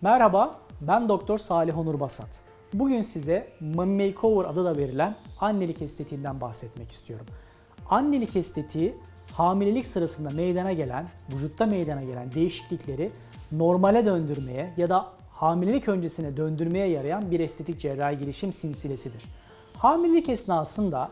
Merhaba, ben Doktor Salih Onur Basat. Bugün size Mummy Makeover adı da verilen annelik estetiğinden bahsetmek istiyorum. Annelik estetiği hamilelik sırasında meydana gelen, vücutta meydana gelen değişiklikleri normale döndürmeye ya da hamilelik öncesine döndürmeye yarayan bir estetik cerrahi girişim silsilesidir. Hamilelik esnasında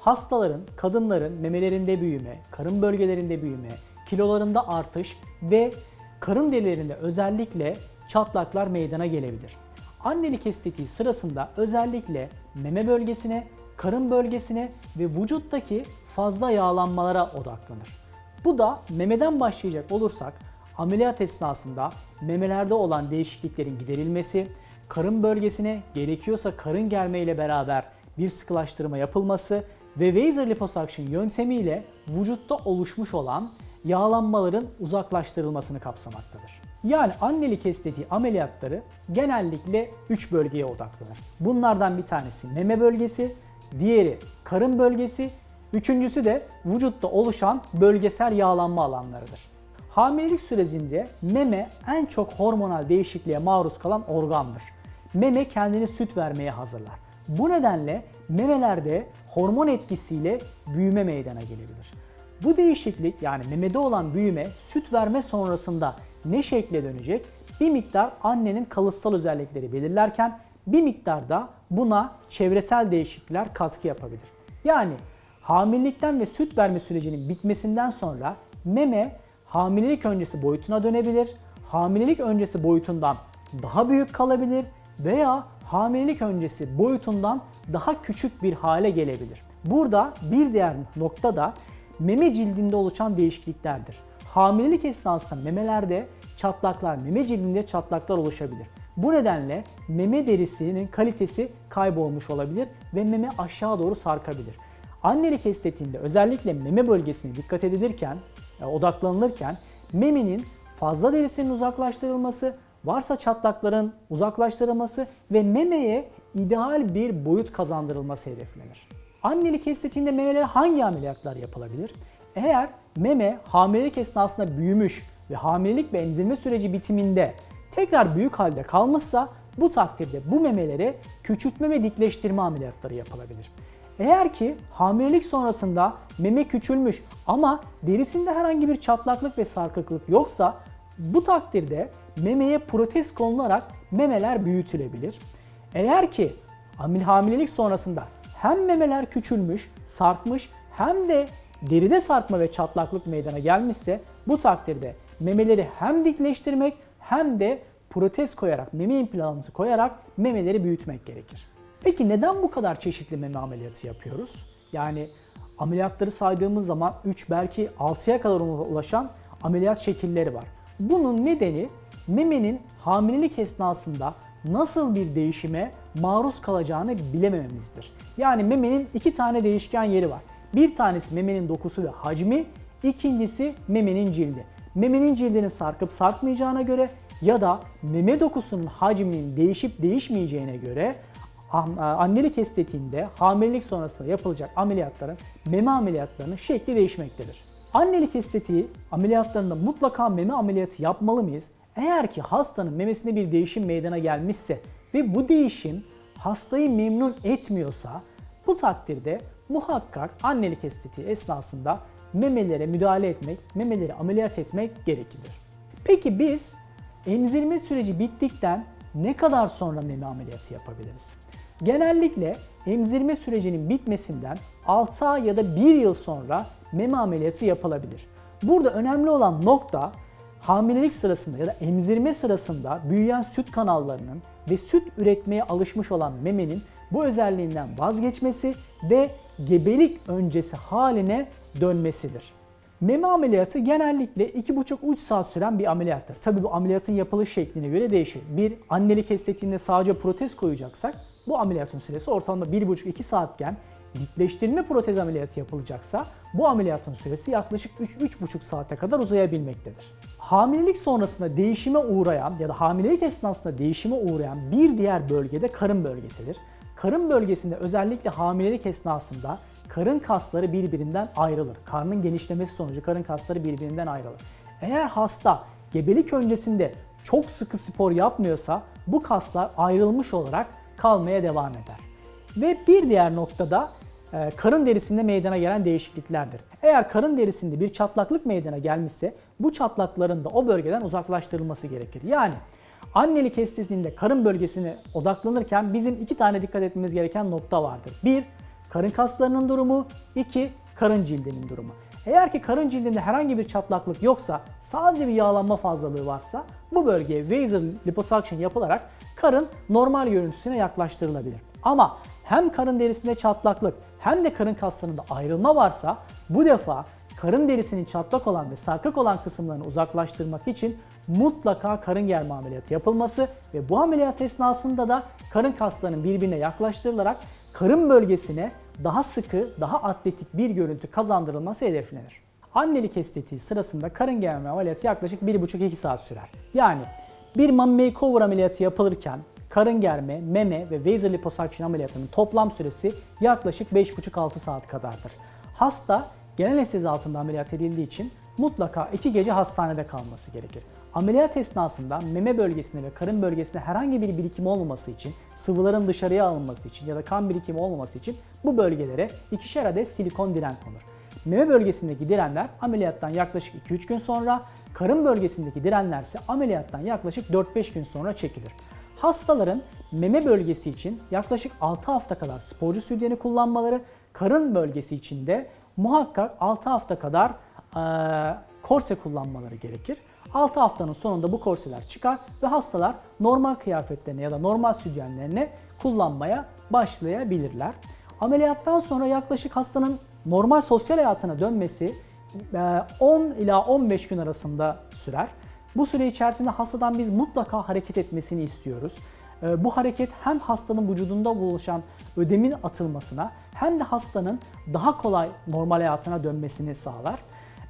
hastaların, kadınların memelerinde büyüme, karın bölgelerinde büyüme, kilolarında artış ve karın derilerinde özellikle çatlaklar meydana gelebilir. Annelik estetiği sırasında özellikle meme bölgesine, karın bölgesine ve vücuttaki fazla yağlanmalara odaklanır. Bu da memeden başlayacak olursak ameliyat esnasında memelerde olan değişikliklerin giderilmesi, karın bölgesine gerekiyorsa karın germe ile beraber bir sıkılaştırma yapılması ve Weiser liposuction yöntemiyle vücutta oluşmuş olan yağlanmaların uzaklaştırılmasını kapsamaktadır. Yani annelik estetiği ameliyatları genellikle 3 bölgeye odaklanır. Bunlardan bir tanesi meme bölgesi, diğeri karın bölgesi, üçüncüsü de vücutta oluşan bölgesel yağlanma alanlarıdır. Hamilelik sürecince meme en çok hormonal değişikliğe maruz kalan organdır. Meme kendini süt vermeye hazırlar. Bu nedenle memelerde hormon etkisiyle büyüme meydana gelebilir. Bu değişiklik yani memede olan büyüme süt verme sonrasında ne şekle dönecek? Bir miktar annenin kalıtsal özellikleri belirlerken bir miktar da buna çevresel değişiklikler katkı yapabilir. Yani hamilelikten ve süt verme sürecinin bitmesinden sonra meme hamilelik öncesi boyutuna dönebilir. Hamilelik öncesi boyutundan daha büyük kalabilir veya hamilelik öncesi boyutundan daha küçük bir hale gelebilir. Burada bir diğer nokta da meme cildinde oluşan değişikliklerdir. Hamilelik esnasında memelerde çatlaklar, meme cildinde çatlaklar oluşabilir. Bu nedenle meme derisinin kalitesi kaybolmuş olabilir ve meme aşağı doğru sarkabilir. Annelik estetiğinde özellikle meme bölgesine dikkat edilirken, e, odaklanılırken memenin fazla derisinin uzaklaştırılması, varsa çatlakların uzaklaştırılması ve memeye ideal bir boyut kazandırılması hedeflenir. Annelik estetiğinde memelere hangi ameliyatlar yapılabilir? Eğer meme hamilelik esnasında büyümüş ve hamilelik ve emzirme süreci bitiminde tekrar büyük halde kalmışsa bu takdirde bu memelere küçültme ve dikleştirme ameliyatları yapılabilir. Eğer ki hamilelik sonrasında meme küçülmüş ama derisinde herhangi bir çatlaklık ve sarkıklık yoksa bu takdirde memeye protez konularak memeler büyütülebilir. Eğer ki hamil- hamilelik sonrasında hem memeler küçülmüş, sarkmış hem de deride sarkma ve çatlaklık meydana gelmişse bu takdirde memeleri hem dikleştirmek hem de protez koyarak, meme implantı koyarak memeleri büyütmek gerekir. Peki neden bu kadar çeşitli meme ameliyatı yapıyoruz? Yani ameliyatları saydığımız zaman 3 belki 6'ya kadar ulaşan ameliyat şekilleri var. Bunun nedeni memenin hamilelik esnasında nasıl bir değişime maruz kalacağını bilemememizdir. Yani memenin iki tane değişken yeri var. Bir tanesi memenin dokusu ve hacmi, ikincisi memenin cildi. Memenin cildinin sarkıp sarkmayacağına göre ya da meme dokusunun hacminin değişip değişmeyeceğine göre annelik estetiğinde hamilelik sonrasında yapılacak ameliyatların meme ameliyatlarının şekli değişmektedir. Annelik estetiği ameliyatlarında mutlaka meme ameliyatı yapmalı mıyız? Eğer ki hastanın memesinde bir değişim meydana gelmişse ve bu değişim hastayı memnun etmiyorsa bu takdirde muhakkak annelik estetiği esnasında memelere müdahale etmek, memeleri ameliyat etmek gerekir. Peki biz emzirme süreci bittikten ne kadar sonra meme ameliyatı yapabiliriz? Genellikle emzirme sürecinin bitmesinden 6 ay ya da 1 yıl sonra meme ameliyatı yapılabilir. Burada önemli olan nokta hamilelik sırasında ya da emzirme sırasında büyüyen süt kanallarının ve süt üretmeye alışmış olan memenin bu özelliğinden vazgeçmesi ve gebelik öncesi haline dönmesidir. Meme ameliyatı genellikle 2,5-3 saat süren bir ameliyattır. Tabii bu ameliyatın yapılış şekline göre değişir. Bir annelik estetiğinde sadece protez koyacaksak bu ameliyatın süresi ortalama 1,5-2 saatken dikleştirme protez ameliyatı yapılacaksa bu ameliyatın süresi yaklaşık 3-3,5 saate kadar uzayabilmektedir. Hamilelik sonrasında değişime uğrayan ya da hamilelik esnasında değişime uğrayan bir diğer bölgede karın bölgesidir. Karın bölgesinde özellikle hamilelik esnasında karın kasları birbirinden ayrılır. Karnın genişlemesi sonucu karın kasları birbirinden ayrılır. Eğer hasta gebelik öncesinde çok sıkı spor yapmıyorsa bu kaslar ayrılmış olarak kalmaya devam eder. Ve bir diğer noktada e, karın derisinde meydana gelen değişikliklerdir. Eğer karın derisinde bir çatlaklık meydana gelmişse bu çatlakların da o bölgeden uzaklaştırılması gerekir. Yani annelik estetiğinde karın bölgesine odaklanırken bizim iki tane dikkat etmemiz gereken nokta vardır. Bir, karın kaslarının durumu. iki karın cildinin durumu. Eğer ki karın cildinde herhangi bir çatlaklık yoksa, sadece bir yağlanma fazlalığı varsa bu bölgeye Vaser liposuction yapılarak karın normal görüntüsüne yaklaştırılabilir. Ama hem karın derisinde çatlaklık hem de karın kaslarında ayrılma varsa bu defa karın derisinin çatlak olan ve sarkık olan kısımlarını uzaklaştırmak için mutlaka karın germe ameliyatı yapılması ve bu ameliyat esnasında da karın kaslarının birbirine yaklaştırılarak karın bölgesine daha sıkı, daha atletik bir görüntü kazandırılması hedeflenir. Annelik estetiği sırasında karın germe ameliyatı yaklaşık 1,5-2 saat sürer. Yani bir mummy makeover ameliyatı yapılırken karın germe, meme ve vaser liposuction ameliyatının toplam süresi yaklaşık 5,5-6 saat kadardır. Hasta genel anestezi altında ameliyat edildiği için mutlaka 2 gece hastanede kalması gerekir. Ameliyat esnasında meme bölgesinde ve karın bölgesinde herhangi bir birikim olmaması için, sıvıların dışarıya alınması için ya da kan birikimi olmaması için bu bölgelere ikişer adet silikon diren konur. Meme bölgesindeki direnler ameliyattan yaklaşık 2-3 gün sonra, karın bölgesindeki direnler ise ameliyattan yaklaşık 4-5 gün sonra çekilir. Hastaların meme bölgesi için yaklaşık 6 hafta kadar sporcu sütyeni kullanmaları, karın bölgesi için de muhakkak 6 hafta kadar eee, korse kullanmaları gerekir. 6 haftanın sonunda bu korseler çıkar ve hastalar normal kıyafetlerine ya da normal sütyenlerine kullanmaya başlayabilirler. Ameliyattan sonra yaklaşık hastanın normal sosyal hayatına dönmesi e, 10 ila 15 gün arasında sürer. Bu süre içerisinde hastadan biz mutlaka hareket etmesini istiyoruz. E, Bu hareket hem hastanın vücudunda oluşan ödemin atılmasına hem de hastanın daha kolay normal hayatına dönmesini sağlar.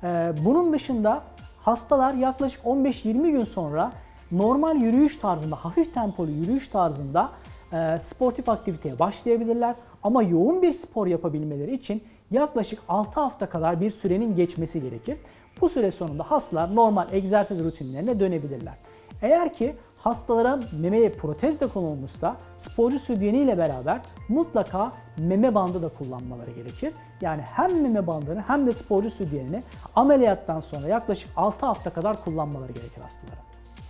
E, Bunun dışında hastalar yaklaşık 15-20 gün sonra normal yürüyüş tarzında, hafif tempolu yürüyüş tarzında e, sportif aktiviteye başlayabilirler. Ama yoğun bir spor yapabilmeleri için yaklaşık 6 hafta kadar bir sürenin geçmesi gerekir. Bu süre sonunda hastalar normal egzersiz rutinlerine dönebilirler. Eğer ki hastalara memeye protez de konulmuşsa sporcu sütyeni ile beraber mutlaka meme bandı da kullanmaları gerekir. Yani hem meme bandını hem de sporcu sütyenini ameliyattan sonra yaklaşık 6 hafta kadar kullanmaları gerekir hastalara.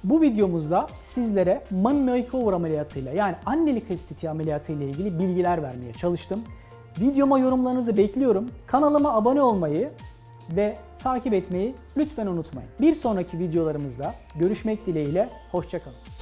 Bu videomuzda sizlere mummy makeover ameliyatıyla yani annelik estetiği ameliyatı ile ilgili bilgiler vermeye çalıştım. Videoma yorumlarınızı bekliyorum. Kanalıma abone olmayı ve takip etmeyi lütfen unutmayın. Bir sonraki videolarımızda görüşmek dileğiyle, hoşçakalın.